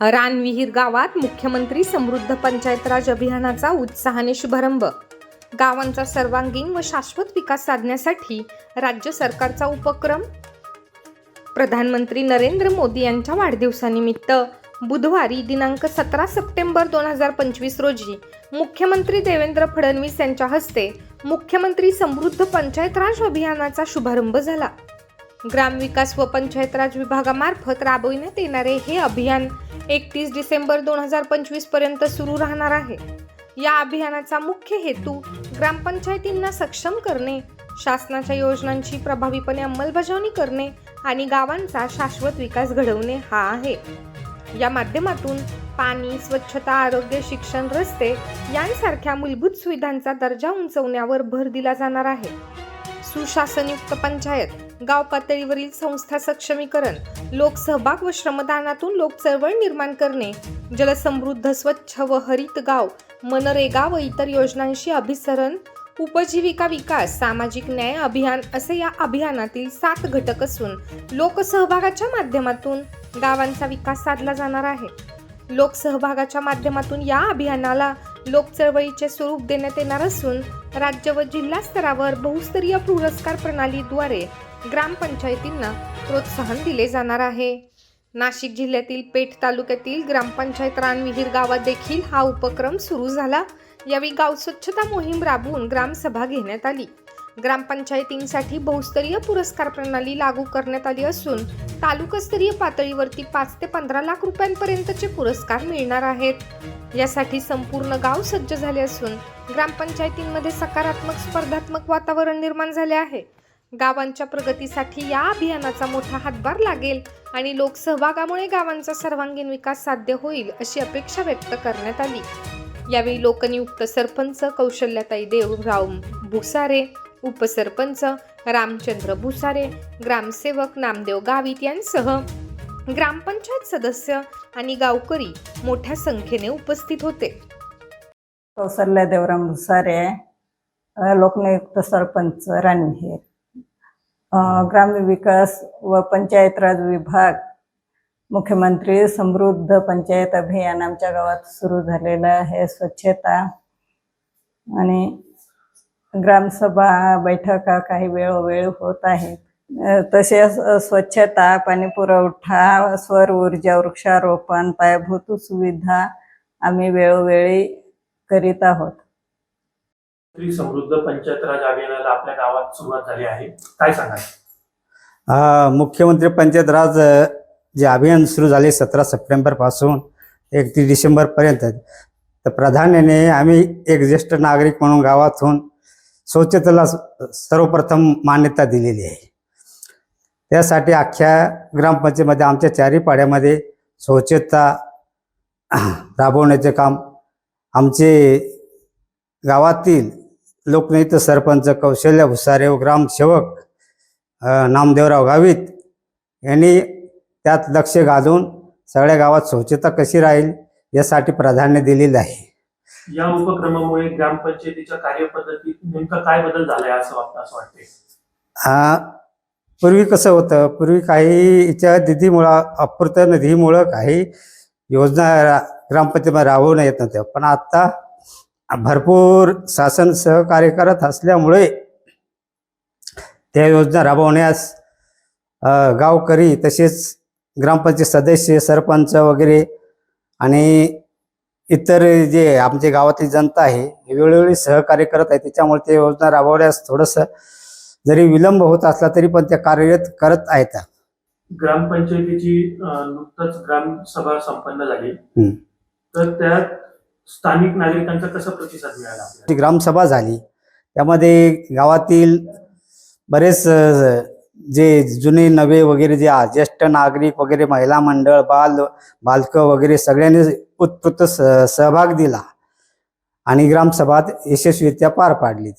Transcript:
रानविहीर गावात मुख्यमंत्री समृद्ध पंचायत राज अभियानाचा उत्साहाने शुभारंभ. गावांचा सर्वांगीण व शाश्वत विकास साधण्यासाठी राज्य सरकारचा उपक्रम. प्रधानमंत्री नरेंद्र मोदी यांच्या वाढदिवसानिमित्त बुधवारी दिनांक सतरा सप्टेंबर दोन हजार पंचवीस रोजी मुख्यमंत्री देवेंद्र फडणवीस यांच्या हस्ते मुख्यमंत्री समृद्ध पंचायत राज अभियानाचा शुभारंभ झाला. ग्रामविकास व पंचायत राज विभागामार्फत राबविण्यात येणारे हे अभियान एकतीस डिसेंबर दोन हजार पंचवीसपर्यंत सुरू राहणार आहे. या अभियानाचा मुख्य हेतू ग्रामपंचायतींना सक्षम करणे शासनाच्या योजनांची प्रभावीपणे अंमलबजावणी करणे आणि गावांचा शाश्वत विकास घडवणे हा आहे. या माध्यमातून पाणी स्वच्छता आरोग्य शिक्षण रस्ते यांसारख्या मूलभूत सुविधांचा दर्जा उंचवण्यावर भर दिला जाणार आहे. सुशासनयुक्त पंचायत गाव पातळीवरील संस्था सक्षमीकरण लोकसहभाग व श्रमदानातून लोकचळवळ निर्माण करणे जलसमृद्ध स्वच्छ व हरित गाव मनरेगा व इतर योजनांशी अभिसरण उपजीविका विकास सामाजिक न्याय अभियान असे या अभियानातील सात घटक असून लोकसहभागाच्या माध्यमातून गावांचा विकास साधला जाणार आहे. लोकसहभागाच्या माध्यमातून या अभियानाला लोकचळवळीचे स्वरूप देण्यात येणार असून राज्य व जिल्हा स्तरावर बहुस्तरीय पुरस्कार प्रणालीद्वारे ग्रामपंचायतींना प्रोत्साहन दिले जाणार आहे. नाशिक जिल्ह्यातील पेठ तालुक्यातील ग्रामपंचायत रानविहीर गावात देखील हा उपक्रम सुरू झाला. यावेळी गाव स्वच्छता मोहीम राबवून ग्रामसभा घेण्यात आली. ग्रामपंचायतींसाठी बहुस्तरीय पुरस्कार प्रणाली लागू करण्यात आली असून तालुकास्तरीय पातळीवरती पाच ते पंधरा लाख रुपयांपर्यंतचे पुरस्कार मिळणार आहेत. यासाठी संपूर्ण गाव सज्ज झाले असून ग्रामपंचायतींमध्ये सकारात्मक स्पर्धात्मक वातावरण निर्माण झाले आहे. गावांच्या प्रगतीसाठी या अभियानाचा मोठा हातभार लागेल आणि लोकसहभागामुळे गावांचा सर्वांगीण विकास साध्य होईल अशी अपेक्षा व्यक्त करण्यात आली. यावेळी लोकनियुक्त सरपंच कौशल्याताई देवराव भुसारे उपसरपंच रामचंद्र भुसारे ग्रामसेवक नामदेव गावित यांसह ग्रामपंचायत सदस्य आणि गावकरी मोठ्या संख्येने उपस्थित होते. कौशल्य देवराम भुसारे लोकनियुक्त सरपंच रानविहीर अ, ग्रामविकास व पंचायत राज विभाग मुख्यमंत्री समृद्ध पंचायत अभियान आमच्या गावात सुरू झालेलं आहे स्वच्छता. आणि ग्रामसभा बैठका काही वेळोवेळी होत आहेत. तसेच स्वच्छता पाणी पुरवठा सौर ऊर्जा वृक्षारोपण पायाभूत सुविधा आम्ही वेळोवेळी करीत आहोत. समृद्ध पंचायत राज अभियानाला आपल्या गावात सुरुवात झाली आहे. काय सांगाल? मुख्यमंत्री पंचायत राज जे अभियान सुरू झाले सतरा सप्टेंबरपासून एकतीस डिसेंबरपर्यंत तर प्राधान्याने आम्ही एक ज्येष्ठ नागरिक म्हणून गावातून स्वच्छतेला सर्वप्रथम मान्यता दिलेली आहे. त्यासाठी अख्ख्या ग्रामपंचायतीमध्ये आमच्या चारी पाड्यामध्ये स्वच्छता राबवण्याचे काम आमचे गावातील लोकनियुक्त सरपंच कौशल्य भुसारे व ग्रामसेवक नामदेवराव गावित यांनी त्यात लक्ष घालून सगळ्या गावात स्वच्छता कशी राहील यासाठी प्राधान्य दिलेलं आहे. या उपक्रमामुळे ग्रामपंचायतीच्या कार्यपद्धतीत नेमका काय बदल झालाय असं वाटतं असं वाटतंय? आ, पूर्वी कसं होतं पूर्वी काही याच्या निधीमुळं अपूर्त निधीमुळं काही योजना रा- ग्रामपंचायतीमध्ये राबवण्या येत नव्हत्या पण आता भरपूर शासन सहकार्य करत असल्यामुळे त्या योजना राबवण्यास गावकरी तसेच ग्रामपंचायत सदस्य सरपंच वगैरे आणि इतर जे आमच्या गावातली जनता आहे वेळोवेळी सहकार्य करत आहे. त्याच्यामुळे ते योजना राबवण्यास थोडंसं जरी विलंब होत असला तरी पण त्या कार्यरत करत आहेत. ग्रामपंचायतीची नुकतंच ग्रामसभा संपन्न झाली. तर त्यात स्थानिक नागरिकांचा कसा प्रतिसाद मिळाला आपल्याला? ती ग्रामसभा झाली त्यामध्ये गावातील बरेच अ, जे जुने नवे वगैरे जे आ- ज्येष्ठ नागरिक वगैरे महिला मंडळ बाल बालकं वगैरे सगळ्यांनी उत्स्फूर्त स- सहभाग दिला आणि ग्रामसभा यशस्वीरित्या पार पाडली